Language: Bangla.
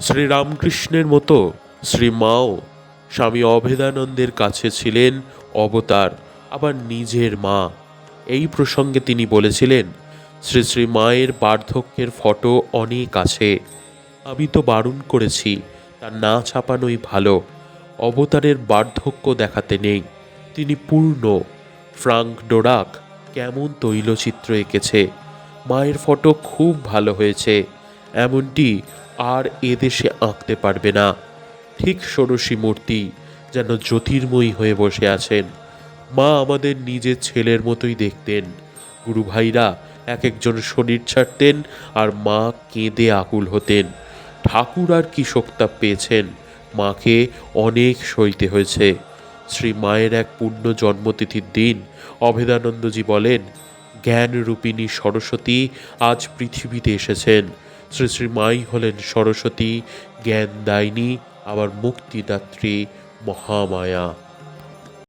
শ্রীরামকৃষ্ণের মতো শ্রী মাও স্বামী অভেদানন্দের কাছে ছিলেন অবতার, আবার নিজের মা। এই প্রসঙ্গে তিনি বলেছিলেন, শ্রী শ্রী মায়ের বার্ধক্যের ফটো অনেক আছে। আমি তো বারণ করেছি, তা না ছাপানোই ভালো। অবতারের বার্ধক্য দেখাতে নেই। তিনি পূর্ণ। ফ্রাঙ্ক ডোরাক কেমন তৈলচিত্র এঁকেছে। মায়ের ফটো খুব ভালো হয়েছে। এমনটি আর এদেশে আঁকতে পারবে না। ঠিক ষোড়শী মূর্তি যেন জ্যোতির্ময়ী হয়ে বসে আছেন। মা আমাদের নিজের ছেলের মতোই দেখতেন। গুরু ভাইরা এক একজন শরীর ছাড়তেন আর মা কেঁদে আকুল হতেন। ঠাকুর আর কি শোকতাপ পেয়েছেন। মাকে অনেক সইতে হয়েছে। শ্রী মায়ের এক পূর্ণ জন্মতিথির দিন অভেদানন্দজি বলেন জ্ঞান রূপিণী সরস্বতী আজ পৃথিবীতে এসেছেন। শ্রী শ্রীমাই হলেন সরস্বতী জ্ঞান দায়িনী আবার মুক্তিদাত্রী মহামায়া।